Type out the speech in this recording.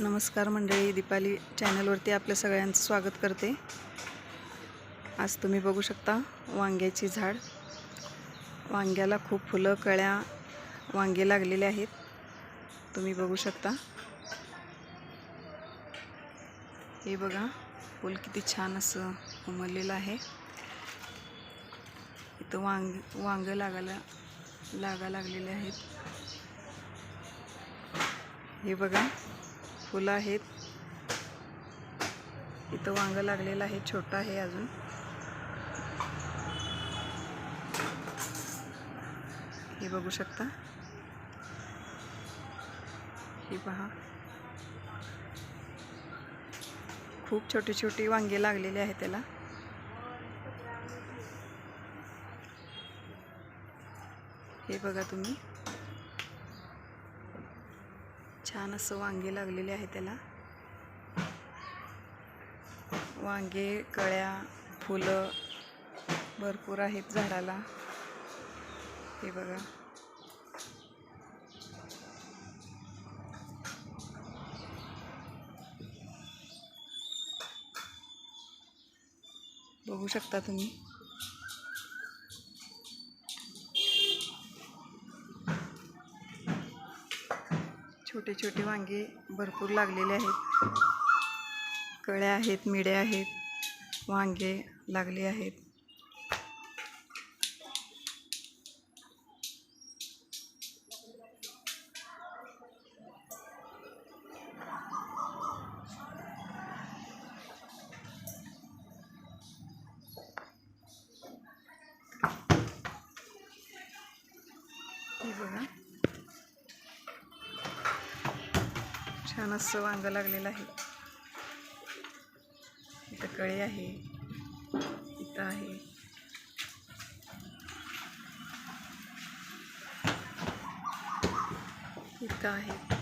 नमस्कार मंडळी दीपाली चॅनलवरती आपल्या सगळ्यांचं स्वागत करते. आज तुम्ही बघू शकता वांग्याची झाड. वांग्याला खूप फुलं कळ्या वांगे लागलेले आहेत. तुम्ही बघू शकता. हे बघा फुल किती छान असं उमललेलं आहे. इथं वांग वांगं लागायला लागा लागलेले आहेत. हे बघा फुलं आहेत. इथं वांग लागलेलं आहे छोटं आहे अजून. हे बघू शकता. हे पहा. खूप छोटी छोटी वांगे लागलेली आहे त्याला. हे बघा तुम्ही. छान असं वांगे लागलेले आहे त्याला. वांगे कळ्या फुलं भरपूर आहेत झाडाला. हे बघा. बघू शकता तुम्ही? छोटे छोटे वांगे भरपूर लागलेले आहेत. कळ्या आहेत मिड्या आहेत वांगे लागले आहेत. बघा. छान असं वांग लागलेलं आहे. इथं कळे आहे. इथं आहे. इथं आहे.